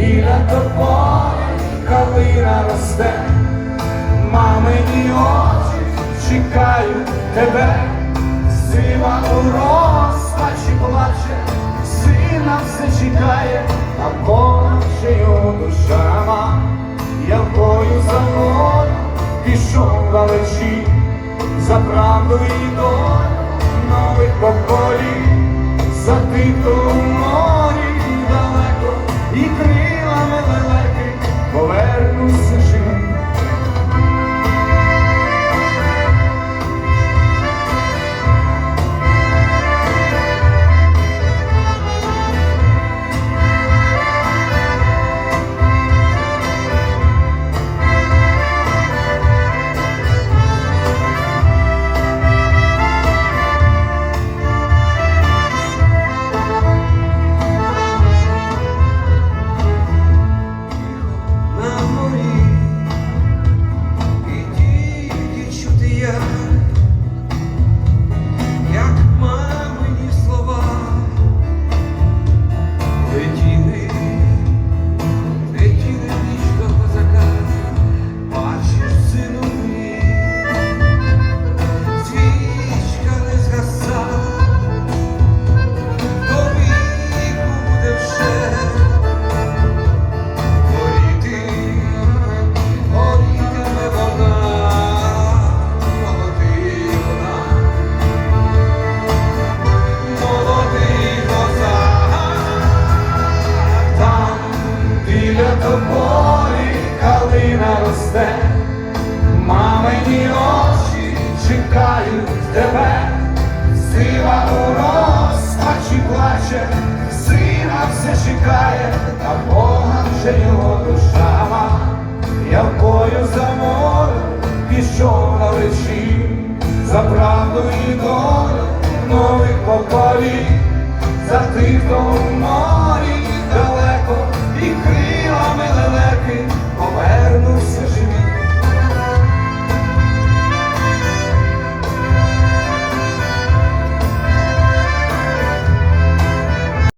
біля тобою калина росте, мамині очі чекають тебе, сива у розпачі плаче, сина все чекає, а Божою душа ма, якою за мною пішов далечі, за правду і долю нових поколінь, за тих, тобою калина росте, мамині очі чекають тебе, сива у розпачі плаче, сина все чекає, а Бога вже його душа ма, якою за морем пішов на вечі, за правду і долю нових поколінь, за тих, хто в